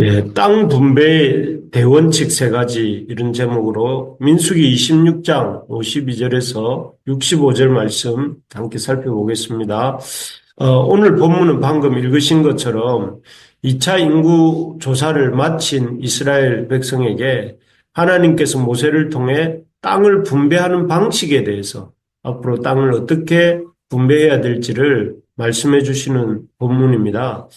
예, 땅 분배 대원칙 세 가지 이런 제목으로 민수기 26장 52절에서 65절 말씀 함께 살펴보겠습니다. 어, 오늘 본문은 방금 읽으신 것처럼 2차 인구 조사를 마친 이스라엘 백성에게 하나님께서 모세를 통해 땅을 분배하는 방식에 대해서 앞으로 땅을 어떻게 분배해야 될지를 말씀해 주시는 본문입니다.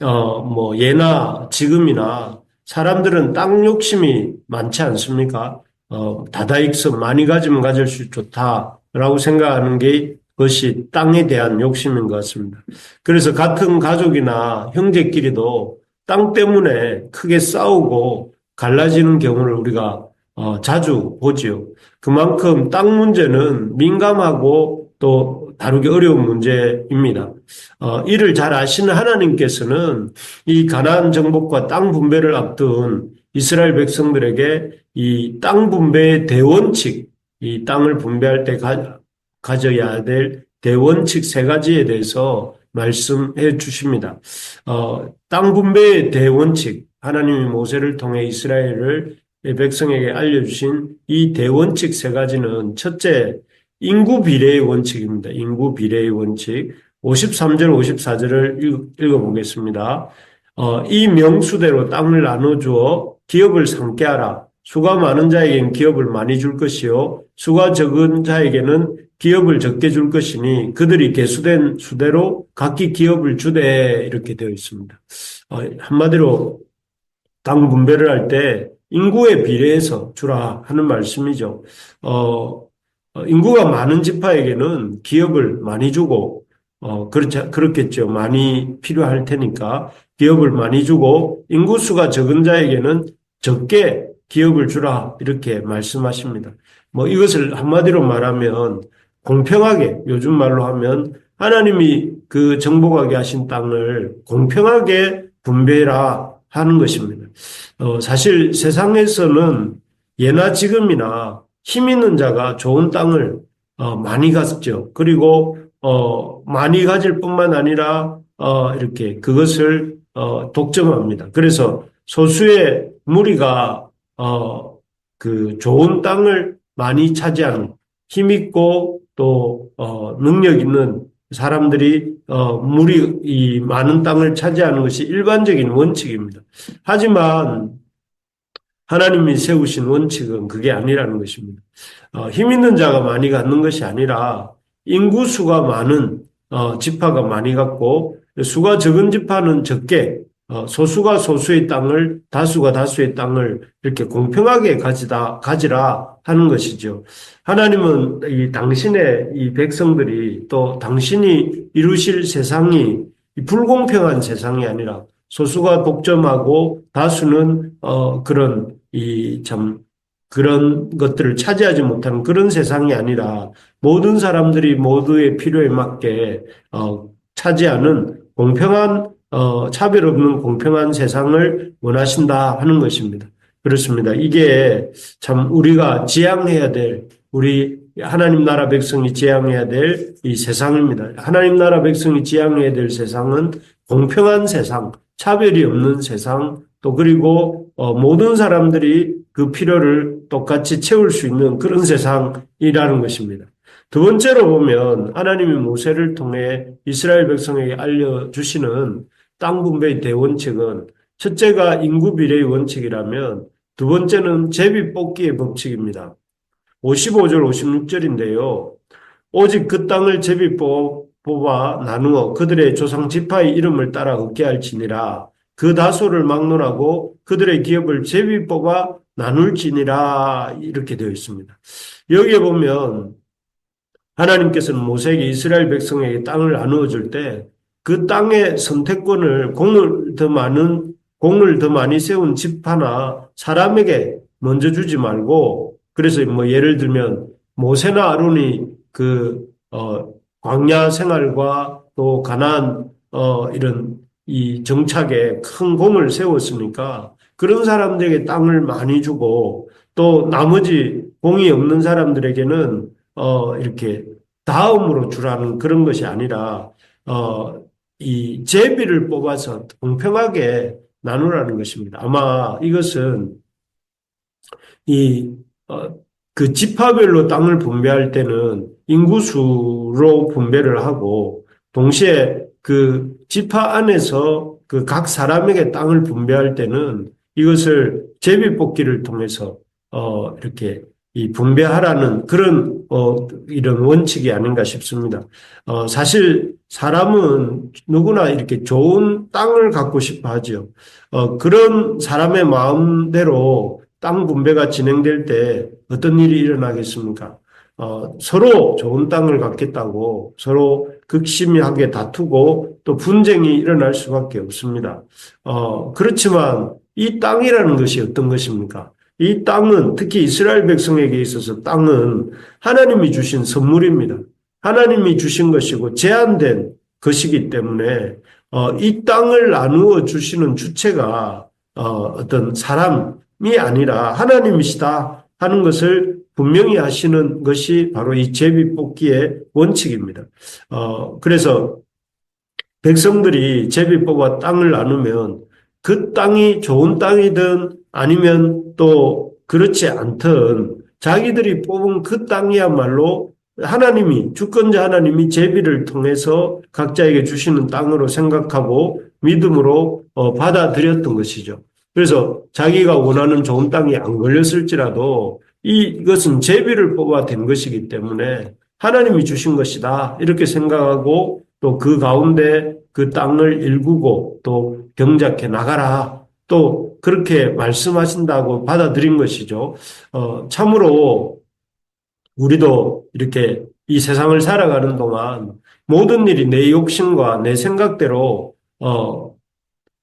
어, 뭐, 예나 지금이나 사람들은 땅 욕심이 많지 않습니까? 어, 다다익선 많이 가지면 가질수록 좋다라고 생각하는 게 그것이 땅에 대한 욕심인 것 같습니다. 그래서 같은 가족이나 형제끼리도 땅 때문에 크게 싸우고 갈라지는 경우를 우리가 어, 자주 보지요. 그만큼 땅 문제는 민감하고 또 다루기 어려운 문제입니다. 어, 이를 잘 아시는 하나님께서는 이 가나안 정복과 땅 분배를 앞둔 이스라엘 백성들에게 이 땅 분배의 대원칙, 이 땅을 분배할 때 가, 가져야 될 대원칙 세 가지에 대해서 말씀해 주십니다. 어, 땅 분배의 대원칙, 하나님이 모세를 통해 이스라엘을 백성에게 알려주신 이 대원칙 세 가지는 첫째, 인구 비례의 원칙입니다. 인구 비례의 원칙. 53절, 54절을 읽 어보겠습니다. 어, 이 명수대로 땅을 나눠주어 기업을 상게 하라. 수가 많은 자에게는 기업을 많이 줄 것이요. 수가 적은 자에게는 기업을 적게 줄 것이니 그들이 개수된 수대로 각기 기업을 주되 이렇게 되어 있습니다. 어, 한마디로 땅 분배를 할 때 인구에 비례해서 주라 하는 말씀이죠. 어, 어, 인구가 많은 지파에게는 기업을 많이 주고 어, 그렇지, 그렇겠죠. 많이 필요할 테니까 기업을 많이 주고 인구수가 적은 자에게는 적게 기업을 주라 이렇게 말씀하십니다. 뭐 이것을 한마디로 말하면 공평하게 요즘 말로 하면 하나님이 그 정복하게 하신 땅을 공평하게 분배라 하는 것입니다. 어, 사실 세상에서는 예나 지금이나 힘 있는 자가 좋은 땅을 어, 많이 갔죠. 그리고 어, 많이 가질 뿐만 아니라 어, 이렇게 그것을 어, 독점합니다. 그래서 소수의 무리가 어, 그 좋은 땅을 많이 차지하는 힘 있고 또 어, 능력 있는 사람들이 어, 무리 이 많은 땅을 차지하는 것이 일반적인 원칙입니다. 하지만 하나님이 세우신 원칙은 그게 아니라는 것입니다. 어, 힘 있는 자가 많이 갖는 것이 아니라 인구수가 많은 어, 지파가 많이 갖고 수가 적은 지파는 적게 어, 소수가 소수의 땅을 다수가 다수의 땅을 이렇게 공평하게 가지다 가지라 하는 것이죠. 하나님은 이 당신의 이 백성들이 또 당신이 이루실 세상이 불공평한 세상이 아니라 소수가 독점하고 다수는 어 그런 이 참 그런 것들을 차지하지 못하는 그런 세상이 아니라 모든 사람들이 모두의 필요에 맞게 어 차지하는 공평한 어 차별 없는 공평한 세상을 원하신다 하는 것입니다. 그렇습니다. 이게 참 우리가 지향해야 될 우리 하나님 나라 백성이 지향해야 될 이 세상입니다. 하나님 나라 백성이 지향해야 될 세상은 공평한 세상, 차별이 없는 세상, 또 그리고 어, 모든 사람들이 그 필요를 똑같이 채울 수 있는 그런 세상이라는 것입니다. 두 번째로 보면 하나님이 모세를 통해 이스라엘 백성에게 알려주시는 땅 분배의 대원칙은 첫째가 인구 비례의 원칙이라면 두 번째는 제비 뽑기의 법칙입니다. 55절 56절인데요. 오직 그 땅을 제비 뽑아 나누어 그들의 조상 지파의 이름을 따라 얻게 할지니라 그 다소를 막론하고 그들의 기업을 제비 뽑아 나눌지니라 이렇게 되어 있습니다. 여기에 보면 하나님께서는 모세에게 이스라엘 백성에게 땅을 나누어 줄 때 그 땅의 선택권을 공을 더 많은 공을 더 많이 세운 집하나 사람에게 먼저 주지 말고 그래서 뭐 예를 들면 모세나 아론이 그 어, 광야 생활과 또 가난 어, 이런 이 정착에 큰 공을 세웠으니까 그런 사람들에게 땅을 많이 주고 또 나머지 공이 없는 사람들에게는 어 이렇게 다음으로 주라는 그런 것이 아니라 어이 제비를 뽑아서 공평하게 나누라는 것입니다. 아마 이것은 이, 어, 그 지파별로 땅을 분배할 때는 인구수로 분배를 하고 동시에 그 지파 안에서 그 각 사람에게 땅을 분배할 때는 이것을 제비뽑기를 통해서 어 이렇게 이 분배하라는 그런 어 이런 원칙이 아닌가 싶습니다. 어 사실 사람은 누구나 이렇게 좋은 땅을 갖고 싶어 하죠. 어 그런 사람의 마음대로 땅 분배가 진행될 때 어떤 일이 일어나겠습니까? 어, 서로 좋은 땅을 갖겠다고 서로 극심하게 다투고 또 분쟁이 일어날 수밖에 없습니다. 어, 그렇지만 이 땅이라는 것이 어떤 것입니까? 이 땅은 특히 이스라엘 백성에게 있어서 땅은 하나님이 주신 선물입니다. 하나님이 주신 것이고 제한된 것이기 때문에 어, 이 땅을 나누어 주시는 주체가 어, 어떤 사람이 아니라 하나님이시다 하는 것을 분명히 하시는 것이 바로 이 제비 뽑기의 원칙입니다. 어, 그래서 백성들이 제비 뽑아 땅을 나누면 그 땅이 좋은 땅이든 아니면 또 그렇지 않든 자기들이 뽑은 그 땅이야말로 하나님이 주권자 하나님이 제비를 통해서 각자에게 주시는 땅으로 생각하고 믿음으로 어, 받아들였던 것이죠. 그래서 자기가 원하는 좋은 땅이 안 걸렸을지라도 이것은 제비를 뽑아 된 것이기 때문에 하나님이 주신 것이다 이렇게 생각하고 또 그 가운데 그 땅을 일구고 또 경작해 나가라 또 그렇게 말씀하신다고 받아들인 것이죠. 어, 참으로 우리도 이렇게 이 세상을 살아가는 동안 모든 일이 내 욕심과 내 생각대로 어,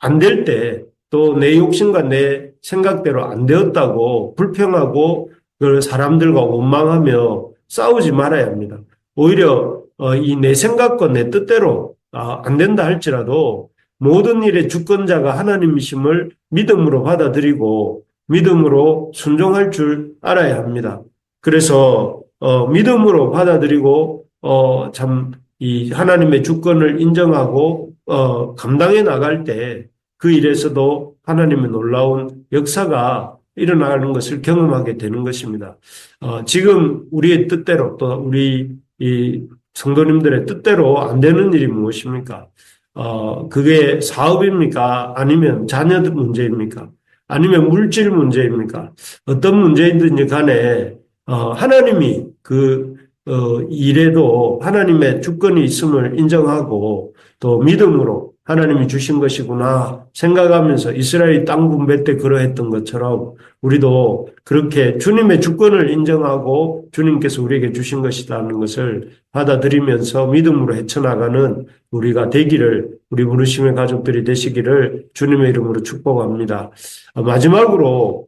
안 될 때 또 내 욕심과 내 생각대로 안 되었다고 불평하고 그 사람들과 원망하며 싸우지 말아야 합니다. 오히려 어, 이내 생각과 내 뜻대로 아, 안 된다 할지라도 모든 일의 주권자가 하나님이심을 믿음으로 받아들이고 믿음으로 순종할 줄 알아야 합니다. 그래서 어, 믿음으로 받아들이고 어, 참 이 하나님의 주권을 인정하고 어, 감당해 나갈 때 그 일에서도 하나님의 놀라운 역사가 일어나는 것을 경험하게 되는 것입니다. 어, 지금 우리의 뜻대로 또 우리 이 성도님들의 뜻대로 안 되는 일이 무엇입니까? 어, 그게 사업입니까? 아니면 자녀들 문제입니까? 아니면 물질 문제입니까? 어떤 문제이든지 간에 어, 하나님이 그 어, 일에도 하나님의 주권이 있음을 인정하고 또 믿음으로 하나님이 주신 것이구나 생각하면서 이스라엘이 땅 분배 때 그러했던 것처럼 우리도 그렇게 주님의 주권을 인정하고 주님께서 우리에게 주신 것이라는 것을 받아들이면서 믿음으로 헤쳐나가는 우리가 되기를 우리 부르심의 가족들이 되시기를 주님의 이름으로 축복합니다. 마지막으로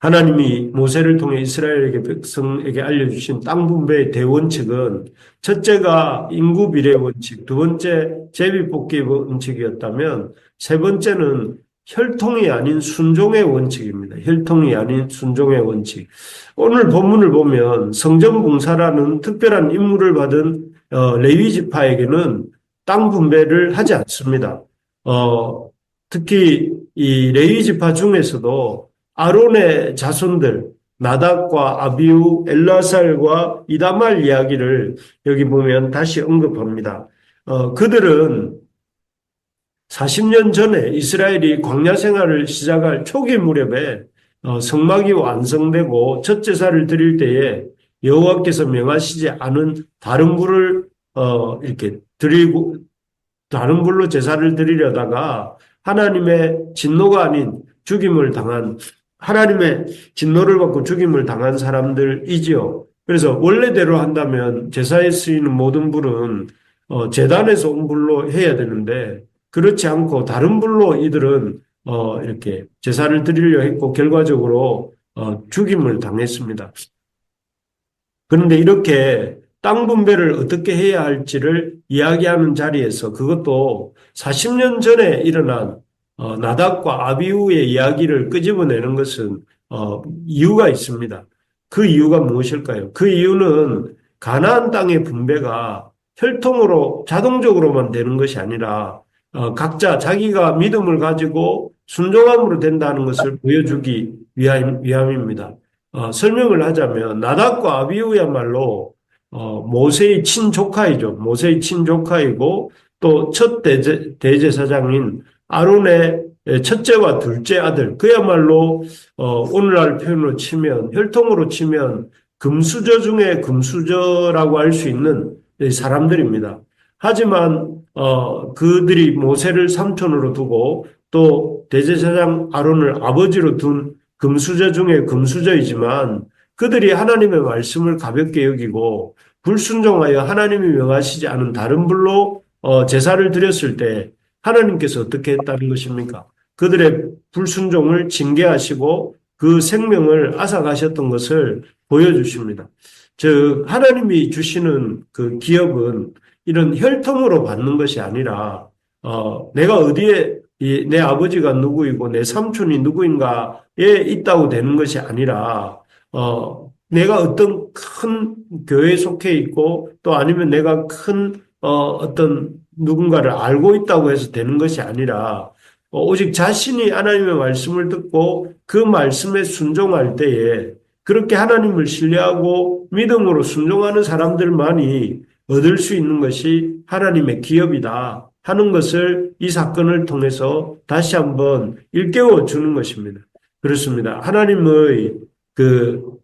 하나님이 모세를 통해 이스라엘에게 백성에게 알려주신 땅 분배의 대원칙은 첫째가 인구 비례 원칙, 두 번째 제비 뽑기 원칙이었다면 세 번째는 혈통이 아닌 순종의 원칙입니다. 혈통이 아닌 순종의 원칙. 오늘 본문을 보면 성전 봉사라는 특별한 임무를 받은 어, 레위 지파에게는 땅 분배를 하지 않습니다. 어, 특히 이 레위 지파 중에서도 아론의 자손들 나답과 아비우, 엘라살과 이다말 이야기를 여기 보면 다시 언급합니다. 어, 그들은 40년 전에 이스라엘이 광야 생활을 시작할 초기 무렵에 어, 성막이 완성되고 첫 제사를 드릴 때에 여호와께서 명하시지 않은 다른 불을 어, 이렇게 드리고 다른 불로 제사를 드리려다가 하나님의 진노가 아닌 죽임을 당한 하나님의 진노를 받고 죽임을 당한 사람들이지요. 그래서 원래대로 한다면 제사에 쓰이는 모든 불은 어, 재단에서 온 불로 해야 되는데 그렇지 않고 다른 불로 이들은 어, 이렇게 제사를 드리려 했고 결과적으로 어, 죽임을 당했습니다. 그런데 이렇게 땅 분배를 어떻게 해야 할지를 이야기하는 자리에서 그것도 40년 전에 일어난 어, 나답과 아비우의 이야기를 끄집어내는 것은 어, 이유가 있습니다. 그 이유가 무엇일까요? 그 이유는 가나안 땅의 분배가 혈통으로 자동적으로만 되는 것이 아니라 어, 각자 자기가 믿음을 가지고 순종함으로 된다는 것을 보여주기 위함, 위함입니다. 어, 설명을 하자면 나답과 아비후야말로 어, 모세의 친조카이죠. 모세의 친조카이고 또 첫 대제, 대제사장인 아론의 첫째와 둘째 아들 그야말로 어, 오늘날 표현으로 치면 혈통으로 치면 금수저 중에 금수저라고 할 수 있는 사람들입니다. 하지만 어, 그들이 모세를 삼촌으로 두고 또 대제사장 아론을 아버지로 둔 금수저 중에 금수저이지만 그들이 하나님의 말씀을 가볍게 여기고 불순종하여 하나님이 명하시지 않은 다른 불로 어, 제사를 드렸을 때 하나님께서 어떻게 했다는 것입니까? 그들의 불순종을 징계하시고 그 생명을 앗아가셨던 것을 보여주십니다. 즉 하나님이 주시는 그 기업은 이런 혈통으로 받는 것이 아니라 어, 내가 어디에 이, 내 아버지가 누구이고 내 삼촌이 누구인가에 있다고 되는 것이 아니라 어, 내가 어떤 큰 교회에 속해 있고 또 아니면 내가 큰 어, 어떤 누군가를 알고 있다고 해서 되는 것이 아니라 어, 오직 자신이 하나님의 말씀을 듣고 그 말씀에 순종할 때에 그렇게 하나님을 신뢰하고 믿음으로 순종하는 사람들만이 얻을 수 있는 것이 하나님의 기업이다 하는 것을 이 사건을 통해서 다시 한번 일깨워 주는 것입니다. 그렇습니다. 하나님의 그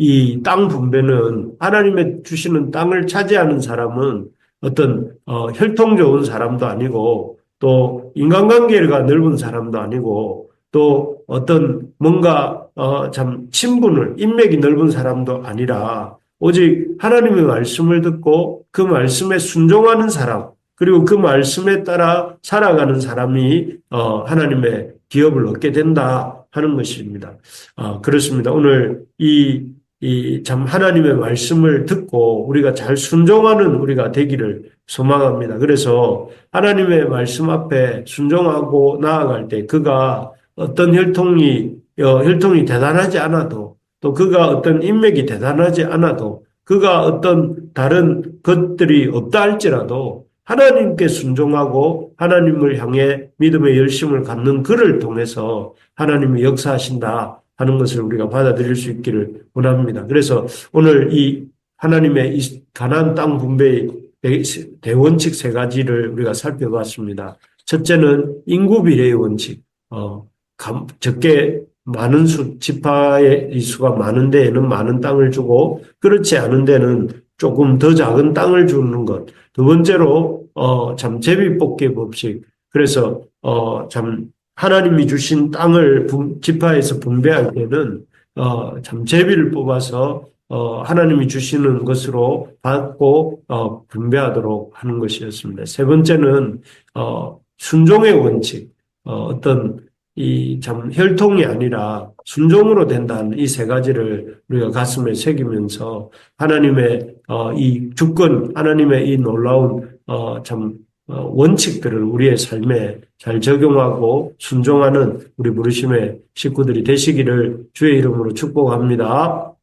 이 땅 분배는 하나님의 주시는 땅을 차지하는 사람은 어떤 어, 혈통 좋은 사람도 아니고 또 인간관계가 넓은 사람도 아니고 또 어떤 뭔가 어, 참 친분을 인맥이 넓은 사람도 아니라 오직 하나님의 말씀을 듣고 그 말씀에 순종하는 사람 그리고 그 말씀에 따라 살아가는 사람이 어, 하나님의 기업을 얻게 된다 하는 것입니다. 어, 그렇습니다. 오늘 이 이 참 하나님의 말씀을 듣고 우리가 잘 순종하는 우리가 되기를 소망합니다. 그래서 하나님의 말씀 앞에 순종하고 나아갈 때 그가 어떤 혈통이 어, 혈통이 대단하지 않아도 또 그가 어떤 인맥이 대단하지 않아도 그가 어떤 다른 것들이 없다 할지라도 하나님께 순종하고 하나님을 향해 믿음의 열심을 갖는 그를 통해서 하나님이 역사하신다 하는 것을 우리가 받아들일 수 있기를 원합니다. 그래서 오늘 이 하나님의 이 가나안 땅 분배의 대원칙 세 가지를 우리가 살펴봤습니다. 첫째는 인구 비례의 원칙. 어, 감, 적게 많은 수, 지파의 수가 많은 데에는 많은 땅을 주고 그렇지 않은 데는 조금 더 작은 땅을 주는 것. 두 번째로 어, 참 제비 뽑기 법칙. 그래서 어, 참 하나님이 주신 땅을 지파에서 분배할 때는 어, 참 제비를 뽑아서 어, 하나님이 주시는 것으로 받고 어, 분배하도록 하는 것이었습니다. 세 번째는 어, 순종의 원칙, 어, 어떤 이 참 혈통이 아니라 순종으로 된다는 이 세 가지를 우리가 가슴에 새기면서 하나님의 어, 이 주권, 하나님의 이 놀라운 어, 참 어, 원칙들을 우리의 삶에 잘 적용하고 순종하는 우리 부르심의 식구들이 되시기를 주의 이름으로 축복합니다.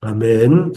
아멘.